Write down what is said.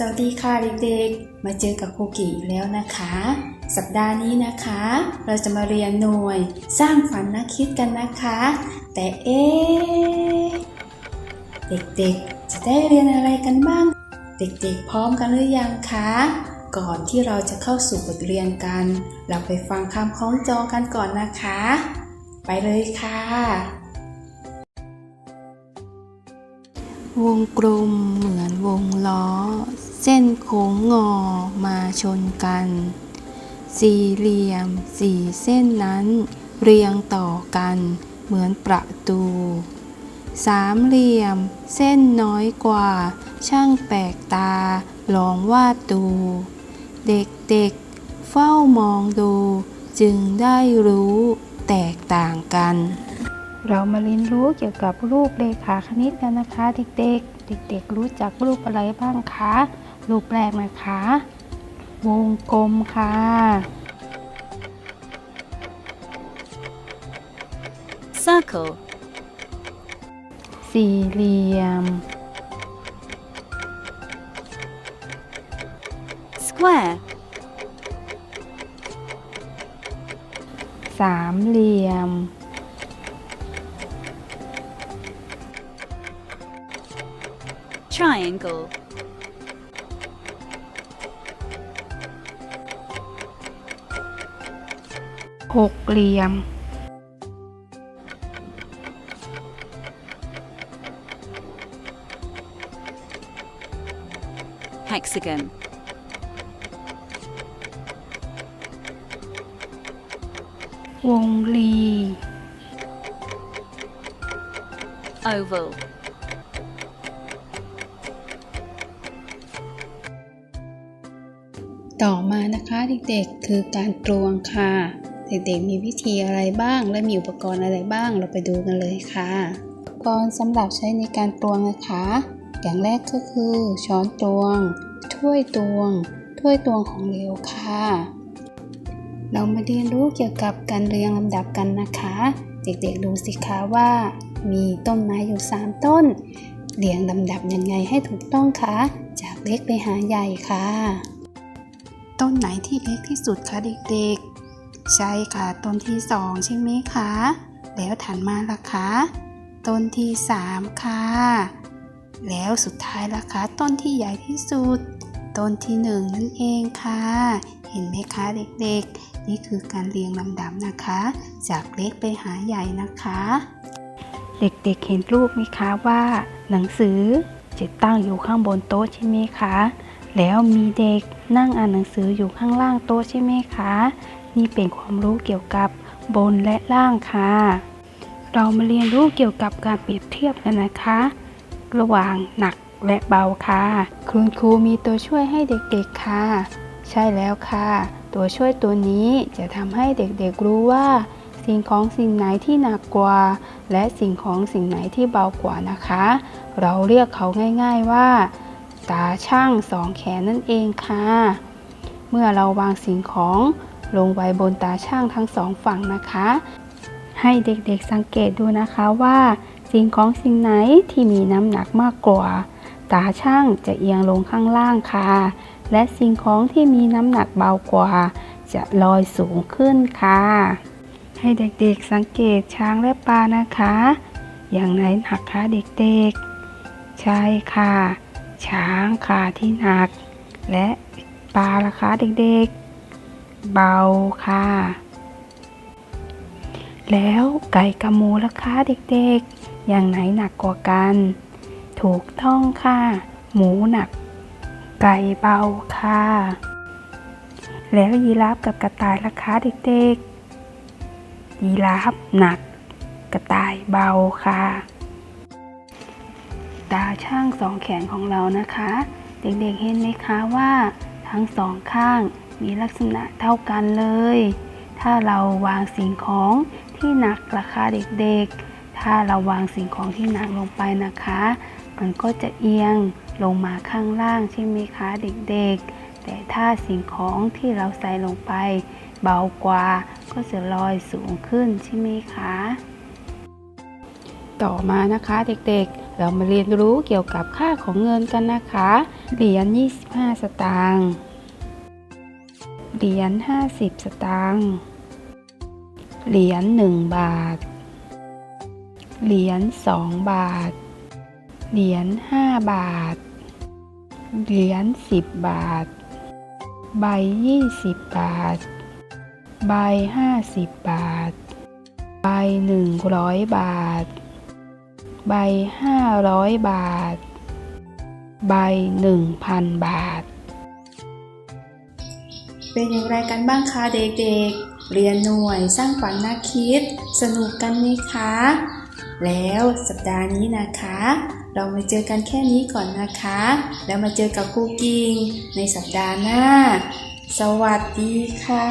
สวัสดีค่ะเด็กๆ มาเจอกับครูกิอีกแล้วนะคะ สัปดาห์นี้นะคะ เราจะมาเรียนหน่วยสร้างฝันนักคิดกันนะคะ แต่เอ๊เด็กๆ จะได้เรียนอะไรกันบ้าง เด็กๆ พร้อมกันหรือยังคะ ก่อนที่เราจะเข้าสู่บทเรียนกัน เราไปฟังคำคล้องจองกันก่อนนะคะ ไปเลยค่ะ วงกลมเหมือนวงล้อ เส้นโค้งงอมาชนกัน สี่เหลี่ยมสี่เส้นนั้น เรียงต่อกันเหมือนประตู สามเหลี่ยมเส้นน้อยกว่า ช่างแปลกตาลองวาดดู เด็กๆเฝ้ามองดู จึงได้รู้แตกต่างกัน เรามาเรียนรู้เกี่ยวกับรูปเลขาคณิตกันนะคะเด็กๆ เด็กๆ รู้จักรูปอะไรบ้างคะ รูปแรกนะคะ วงกลมค่ะ circle, สี่เหลี่ยม square, สามเหลี่ยม triangle, หกเหลี่ยม hexagon, วงรี oval, ต่อมานะคะเด็กๆคือการตรวงค่ะ เด็กๆมีวิธีอะไรบ้าง และมีอุปกรณ์อะไรบ้าง เราไปดูกันเลยค่ะอุปกรณ์สำหรับใช้ในการตรวงนะคะ อย่างแรกก็คือช้อนตวง ถ้วยตวง ถ้วยตวงของเหลวค่ะ เรามาเรียนรู้เกี่ยวกับการเรียงลำดับกันนะคะ เด็กๆดูสิคะว่า มีต้นไม้อยู่ 3 ต้น เรียงลำดับยังไงให้ถูกต้องคะ จากเล็กไปหาใหญ่ค่ะ ต้นไหนที่เล็กที่สุดคะเด็กๆ ใช่ค่ะ ต้นที่สองใช่ไหมคะ แล้วถัดมาล่ะคะ ต้นที่สามค่ะ แล้วสุดท้ายล่ะคะ ต้นที่ใหญ่ที่สุด ต้นที่หนึ่งนั่นเองค่ะ เห็นไหมคะเด็กๆ นี่คือการเรียงลำดับนะคะ จากเล็กไปหาใหญ่นะคะ เด็กๆเห็นรูปไหมคะว่า หนังสือจะตั้งอยู่ข้างบนโต๊ะใช่ไหมคะ แล้วมีเด็กนั่งอ่านหนังสืออยู่ข้างล่างโต๊ะใช่ไหมคะ นี่เป็นความรู้เกี่ยวกับบนและล่างค่ะ เรามาเรียนรู้เกี่ยวกับการเปรียบเทียบกันนะคะ ระหว่างหนักและเบาค่ะ คุณครูมีตัวช่วยให้เด็กๆค่ะ ใช่แล้วค่ะ ตัวช่วยตัวนี้จะทำให้เด็กๆรู้ว่า สิ่งของสิ่งไหนที่หนักกว่า และสิ่งของสิ่งไหนที่เบากว่านะคะ เราเรียกเขาง่าย ๆว่า ตาช่างสองแขนนั่นเองค่ะ เมื่อเราวางสิ่งของลงไว้บนตาช่างทั้งสองฝั่งนะคะ ให้เด็กๆสังเกตดูนะคะว่า สิ่งของสิ่งไหนที่มีน้ำหนักมากกว่า ตาช่างจะเอียงลงข้างล่างค่ะ และสิ่งของที่มีน้ำหนักเบากว่า จะลอยสูงขึ้นค่ะ ให้เด็กๆสังเกตช้างและปลานะคะ อย่างไหนหนักคะเด็กๆ ใช่ค่ะ ช้างค่ะที่หนัก และปลาล่ะคะเด็กๆ เบาค่ะ แล้วไก่กับหมูล่ะคะเด็กๆ อย่างไหนหนักกว่ากัน ถูกต้องค่ะ หมูหนัก ไก่เบาค่ะ แล้วยีราฟกับกระต่ายล่ะคะเด็กๆยีราฟหนัก กระต่ายเบาค่ะ ตาช่างสองแขนของเรานะคะ เด็กๆเห็นไหมคะว่าทั้งสองข้างมีลักษณะเท่ากันเลย ถ้าเราวางสิ่งของที่หนักราคาเด็กๆ ถ้าเราวางสิ่งของที่หนักลงไปนะคะ มันก็จะเอียงลงมาข้างล่างใช่ไหมคะเด็กๆ แต่ถ้าสิ่งของที่เราใส่ลงไป เบากว่าก็จะลอยสูงขึ้นใช่ไหมคะ ต่อมานะคะเด็กๆ เรามาเรียนรู้เกี่ยวกับค่าของเงินกันนะคะ เหรียญ 25 สตางค์ เหรียญ 50 สตางค์ เหรียญ 1 บาท เหรียญ 2 บาท เหรียญ 5 บาท เหรียญ 10 บาท ใบ 20 บาท ใบ 50 บาท ใบ 100 บาท ใบ 500 บาท ใบ 1,000 บาท เป็นอย่างไรกันบ้างคะเด็กๆ เรียนหน่วยสร้างฝันนักคิด สนุกกันไหมคะ แล้วสัปดาห์นี้นะคะ เรามาเจอกันแค่นี้ก่อนนะคะ แล้วมาเจอกับครูกิงในสัปดาห์หน้า สวัสดีค่ะ